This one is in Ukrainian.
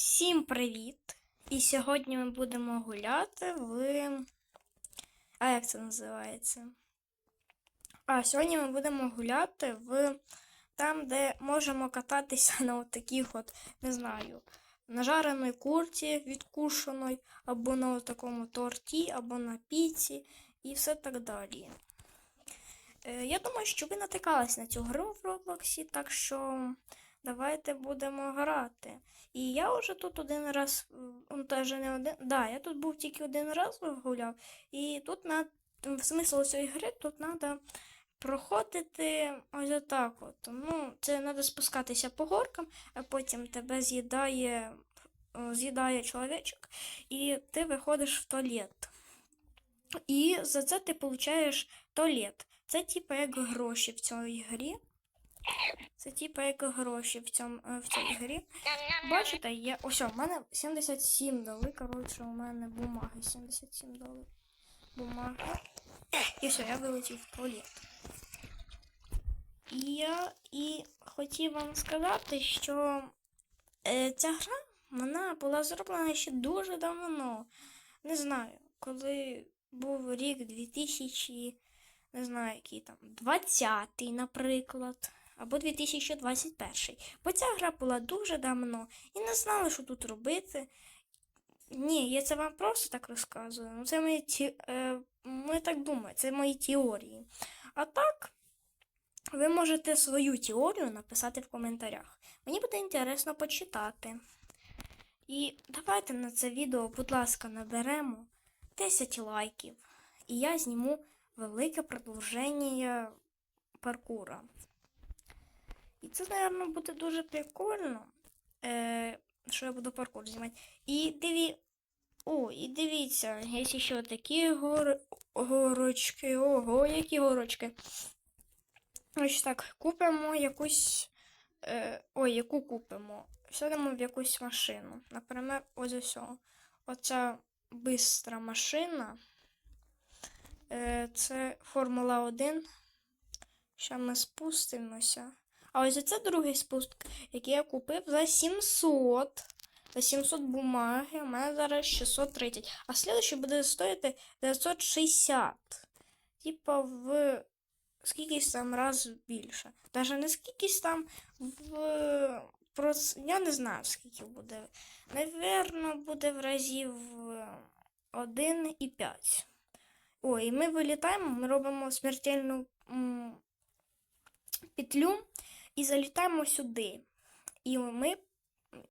Всім привіт! І сьогодні ми будемо гуляти в. А як це називається? А сьогодні ми будемо гуляти в там, де можемо кататися на от от, не знаю, нажареної курці відкушеної, або на такому торті, або на піці і все так далі. Е, Я думаю, що ви натикались на цю гру в Роблоксі, так що давайте будемо грати. І я вже тут один раз, он теж не один. Да, я тут був тільки один раз гуляв, і тут на смисл цієї гри тут треба проходити ось отак от. Ну, це треба спускатися по горкам, а потім тебе з'їдає, е, з'їдає чоловічок, і ти виходиш в туалет. І за це ти получаєш туалет. Це типу як гроші в цій грі. Це типу як гроші в, цьому, е, в цій грі. Бачите, я. Ось, у мене 77 дали. Коротше, у мене бумаги 77 дали. Бумаги. І все, я вилетів в туалет. І я і хотів вам сказати, що е, ця гра вона була зроблена ще дуже давно. Не знаю, коли був рік 2000, не знаю, який там, 20-й, наприклад, або 2021. Бо ця гра була дуже давно і не знали, що тут робити. Ні, я це вам просто так розказую. Ну, це мої ті... е, ми так думаємо, це мої теорії. А так, ви можете свою теорію написати в коментарях. Мені буде інтересно почитати. І давайте на це відео, будь ласка, наберемо 10 лайків. І я зніму велике продовження паркура. І це, мабуть, буде дуже прикольно, е, що я буду паркур знімати. І диві... О, і дивіться, є ще такі гор... горочки. Ого, які горочки. Ось так, купимо якусь. Е, ой, яку купимо? Сядемо в якусь машину. Наприклад, ось ось. Оця бистра машина. Е, це Формула 1. Зараз ми спустимося. А ось це другий спуск, який я купив за 700. За 700 бумаги. У мене зараз 630. А слідуючий буде стоїти 960. Типа в скількись там раз більше. Даже не скількись там в. Я не знаю, скільки буде. Навірно, буде в разів 1,5. Ой, і ми вилітаємо, ми робимо смертельну петлю і залітаємо сюди. І ми